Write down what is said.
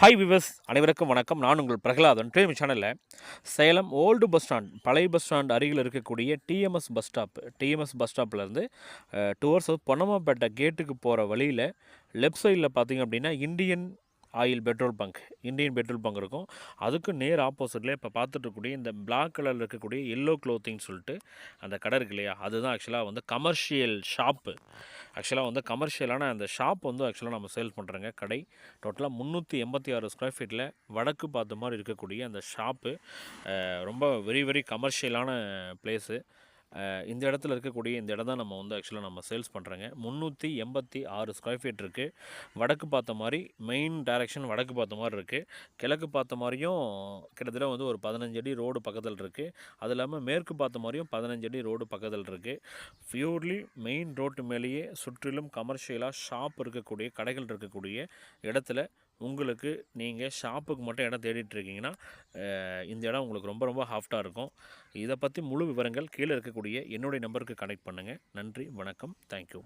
Hi விவஸ் அனைவருக்கும் வணக்கம். நான் உங்கள் பிரகலாதன். டிவி சேனலில் சேலம் ஓல்டு பஸ் ஸ்டாண்ட் பழைய பஸ் ஸ்டாண்ட் அருகில் இருக்கக்கூடிய TMS bus stop TMS bus ஸ்டாப்லேருந்து towards Ponnammapettai கேட்டுக்கு போகிற வழியில் லெஃப்ட் சைடில் பார்த்தீங்க அப்படின்னா Indian Oil petrol bunk Indian petrol bunk இருக்கும். அதுக்கு நேர் ஆப்போசிட்டில் இப்போ பார்த்துட்டு இருக்கக்கூடிய இந்த பிளாக் கலரில் இருக்கக்கூடிய எல்லோ க்ளோத்திங் சொல்லிட்டு அந்த கடை இருக்கு இல்லையா? அதுதான் ஆக்சுவலாக வந்து கமர்ஷியல் ஷாப்பு ஆக்சுவலாக வந்து கமர்ஷியலான அந்த ஷாப் வந்து ஆக்சுவலாக நம்ம சேல் பண்ணுறோங்க கடை. டோட்டலாக முந்நூற்றி எண்பத்தி ஆறு ஸ்கொயர் ஃபீட்டில் வடக்கு பார்த்த மாதிரி இருக்கக்கூடிய அந்த ஷாப்பு ரொம்ப வெரி வெரி கமர்ஷியலான பிளேஸு இந்த இடத்துல இருக்கக்கூடிய இந்த இடம் தான் நம்ம வந்து ஆக்சுவலாக நம்ம சேல்ஸ் பண்ணுறோங்க முந்நூற்றி எண்பத்தி ஆறு ஸ்கொயர் ஃபீட் இருக்குது வடக்கு பார்த்த மாதிரி மெயின் டைரக்ஷன் வடக்கு பார்த்த மாதிரி இருக்குது கிழக்கு பார்த்த மாதிரியும் கிட்டத்தட்ட வந்து ஒரு பதினஞ்சு அடி ரோடு பக்கத்தில் இருக்குது அது இல்லாமல் மேற்கு பார்த்த மாதிரியும் பதினஞ்சு அடி ரோடு பக்கத்தில் இருக்குது பியூர்லி மெயின் ரோட்டு மேலேயே சுற்றிலும் கமர்ஷியலாக ஷாப் இருக்கக்கூடிய கடைகள் இருக்கக்கூடிய இடத்துல உங்களுக்கு நீங்கள் ஷாப்புக்கு மட்டும் இடம் தேடிட்டுருக்கீங்கன்னா இந்த இடம் உங்களுக்கு ரொம்ப ரொம்ப ஹாஃப்டாக இருக்கும். இதை பற்றி முழு விவரங்கள் கீழே இருக்கக்கூடிய என்னுடைய நம்பருக்கு கனெக்ட் பண்ணுங்கள் நன்றி வணக்கம் தேங்க்யூ